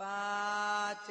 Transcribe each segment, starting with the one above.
ปาเจ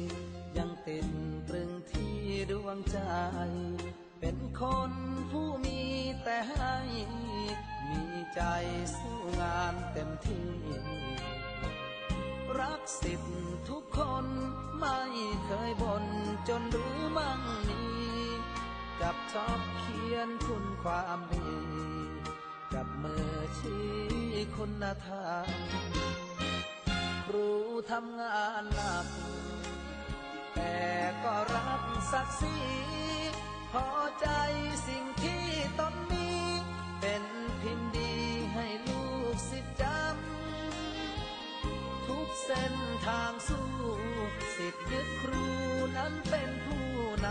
ใจ เป็นคนผู้มีแต่ให้ มีใจสู้งานเต็มที่ รักสิทธิ์ทุกคนไม่เคยบ่นจนรู้มั่งมีจับชอบเขียนคุณความดีจับมือชี้คุณธรรมครูทำงานหนักแต่ก็รัก ศักดิ์ศรีพอใจสิ่งที่ตนมี เป็นพิมพ์ดีให้ลูกศิษย์จำทุกเส้นทางสู้สิทธิ์ยึดครูนั้นเป็นผู้น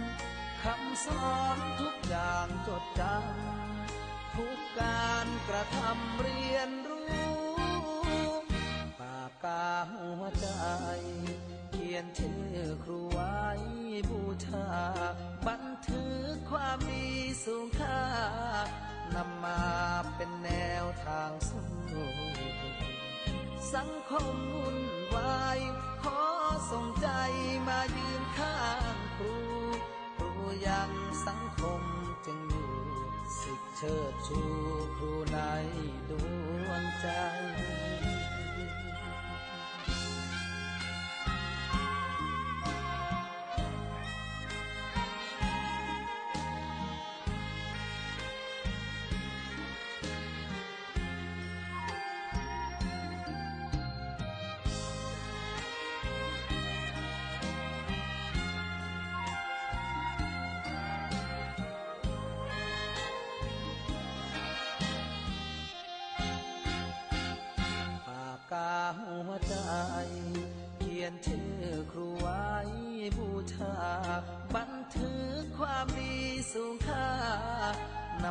ำคำสอนทุกอย่างจดจำทุกการกระทำเรียนรู้ สูงค่านำมาเป็นแนวทางสู้สังคมวุ่นวายขอส่งใจมายืนข้างครู ครูยังสังคมจึงอยู่สิทธิเชิดชูครูในดวงใจ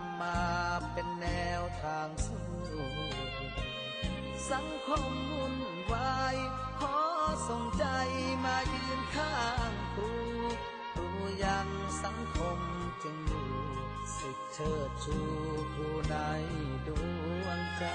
ำมาเป็นแนวทางสู้ สังคมวุ่นวายขอส่งใจมายืนข้างครูครูยังสังคมจึงอยู่สิทธิเชิดชูครูในดวงใจ